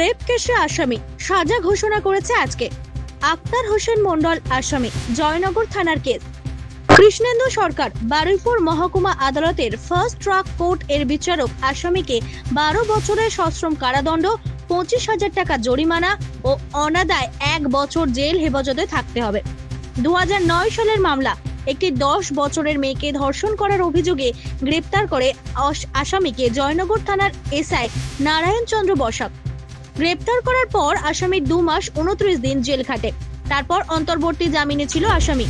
Rape কেসে আসামি সাজা ঘোষণা করেছে আজকে। আক্তার হোসেন মন্ডল আসামি, জয়নগর থানার কেস। কৃষ্ণেন্দু সরকার, বারুইপুর মহকুমা আদালতের ফার্স্ট ট্রাক কোর্ট এর বিচারক আসামিকে বারো বছরের সশ্রম কারাদণ্ড, পঁচিশ হাজার টাকা জরিমানা ও অনাদায় এক বছর জেল হেফাজতে থাকতে হবে। দু হাজার নয় সালের মামলা, একটি দশ বছরের মেয়েকে ধর্ষণ করার অভিযোগে গ্রেপ্তার করে আসামিকে জয়নগর থানার এসআই নারায়ণ চন্দ্র বসাক। গ্রেপ্তার করার পর আসামির দু মাস উনত্রিশ দিন জেল খাটে। তারপর অন্তর্বর্তী জামিনে ছিল আসামি।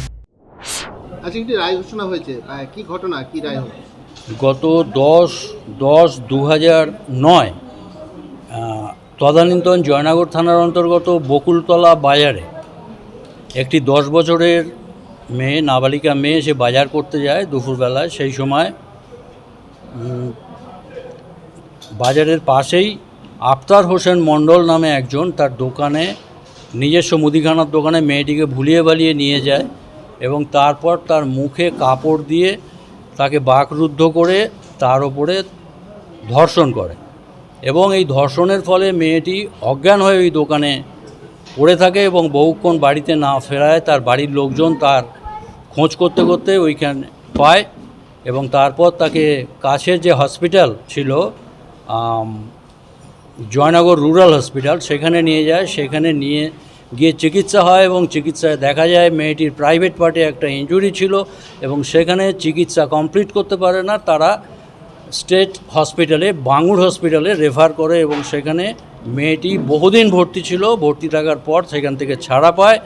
আজকে একটি রায় ঘোষণা হয়েছে। কি ঘটনা? কি রায় হলো গত দশ দশ দু হাজার নয় তদানীন্তন জয়নগর থানার অন্তর্গত বকুলতলা বাজারে একটি দশ বছরের মেয়ে নাবালিকা মেয়ে সে বাজার করতে যায় দুপুরবেলায়। সেই সময় বাজারের পাশেই আফতার হোসেন মণ্ডল নামে একজন তার দোকানে, নিজস্ব মুদিখানার দোকানে মেয়েটিকে ভুলিয়ে বালিয়ে নিয়ে যায় এবং তারপর তার মুখে কাপড় দিয়ে তাকে বাকরুদ্ধ করে তার ওপরে ধর্ষণ করে এবং এই ধর্ষণের ফলে মেয়েটি অজ্ঞান হয়ে ওই দোকানে পড়ে থাকে এবং বহুক্ষণ বাড়িতে না ফেরায়। তার বাড়ির লোকজন তার খোঁজ করতে করতে ওইখানে পায় এবং তারপর তাকে কাছের যে হসপিটাল ছিল জয়নগর রুরাল হসপিটাল, সেখানে নিয়ে যায়, সেখানে নিয়ে গিয়ে চিকিৎসা হয় এবং চিকিৎসায় দেখা যায় মেয়েটির প্রাইভেট পার্টে একটা ইনজুরি ছিল এবং সেখানে চিকিৎসা কমপ্লিট করতে পারে না। তারা স্টেট হসপিটালে বাঙুর হসপিটালে রেফার করে এবং সেখানে মেয়েটি বহুদিন ভর্তি ছিল, ভর্তি থাকার পর সেখান থেকে ছাড়া পায়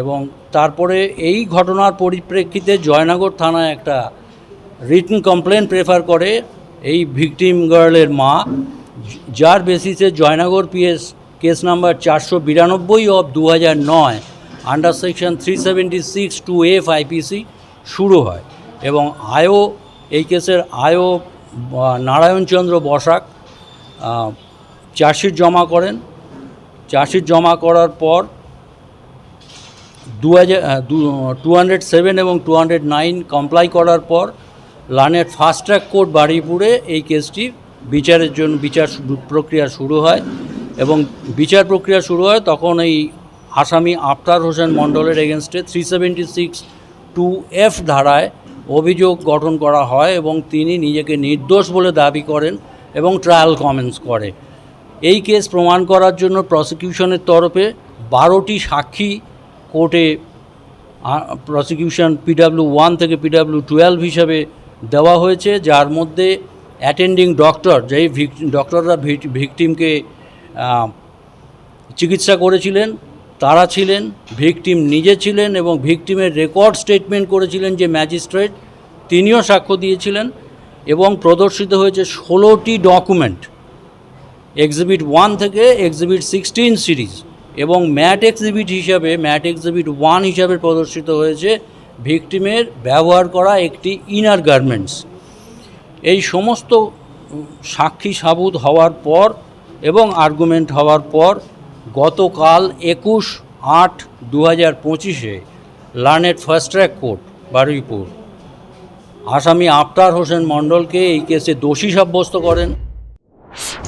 এবং তারপরে এই ঘটনার পরিপ্রেক্ষিতে জয়নগর থানায় একটা রিটন কমপ্লেন প্রেফার করে। এই ভিকটিম গার্লের মা যার বেসিসে জয়নগর পিএস কেস নাম্বার চারশো বিরানব্বই অফ দু হাজার নয় under section three seventy six two F I P C শুরু হয় এবং আয়ও এই কেসের আহ, নারায়ণচন্দ্র বসাক চার্জশিট জমা করেন। চার্জশিট জমা করার পর দু হাজার টু হান্ড্রেড সেভেন এবং টু হান্ড্রেড নাইন কমপ্লাই করার পর লানের ফাস্ট ট্র্যাক কোর্ট বারুইপুরে এই কেসটি বিচারের জন্য বিচার প্রক্রিয়া শুরু হয় এবং বিচার প্রক্রিয়া শুরু হয় তখন এই আসামি আফতার হোসেন মণ্ডলের এগেনস্টে three seventy six two F ধারায় অভিযোগ গঠন করা হয় এবং তিনি নিজেকে নির্দোষ বলে দাবি করেন এবং ট্রায়াল কমেন্স করে। এই কেস প্রমাণ করার জন্য প্রসিকিউশনের তরফে বারোটি সাক্ষী কোর্টে প্রসিকিউশন পিডাব্লিউ ওয়ান থেকে পিডাব্লিউ টুয়েলভ হিসাবে দেওয়া হয়েছে, যার মধ্যে অ্যাটেন্ডিং ডক্টর যেই ডক্টররা ভিকটিমকে চিকিৎসা করেছিলেন, তারা ছিলেন ভিকটিম নিজে ছিলেন এবং ভিকটিমের রেকর্ড স্টেটমেন্ট করেছিলেন যে ম্যাজিস্ট্রেট তিনিও সাক্ষ্য দিয়েছিলেন এবং প্রদর্শিত হয়েছে ষোলোটি ডকুমেন্ট এক্সিবিট ওয়ান থেকে এক্সিবিট সিক্সটিন সিরিজ এবং ম্যাট এক্সিবিট হিসাবে ম্যাট এক্সিবিট ওয়ান হিসাবে প্রদর্শিত হয়েছে ভিকটিমের ব্যবহার করা একটি ইনার গার্মেন্টস এই সমস্ত সাক্ষী সাবুত হওয়ার পর এবং আর্গুমেন্ট হওয়ার পর গতকাল একুশ আট দু হাজার পঁচিশে লার্নেট ফার্স্ট ট্র্যাক কোর্ট বারুইপুর। আসামি আফতার হোসেন মণ্ডলকে এই কেসে দোষী সাব্যস্ত করেন।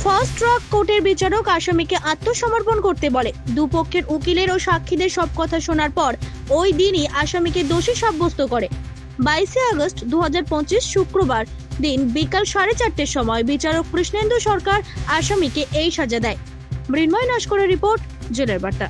ফার্স্ট ট্রাক কোর্টের বিচারক আসামিকে আত্মসমর্পণ করতে বলে। দুপক্ষের উকিলের ও সাক্ষীদের সব কথা শোনার পর ওই দিনই আসামিকে দোষী সাব্যস্ত করে। বাইশে আগস্ট দু হাজার পঁচিশ শুক্রবার দিন বিকাল সাড়ে চারটের সময় বিচারক কৃষ্ণেন্দু সরকার আসামিকে এই সাজা দেয়। মৃন্ময় নস্করের রিপোর্ট, জেলের বার্তা।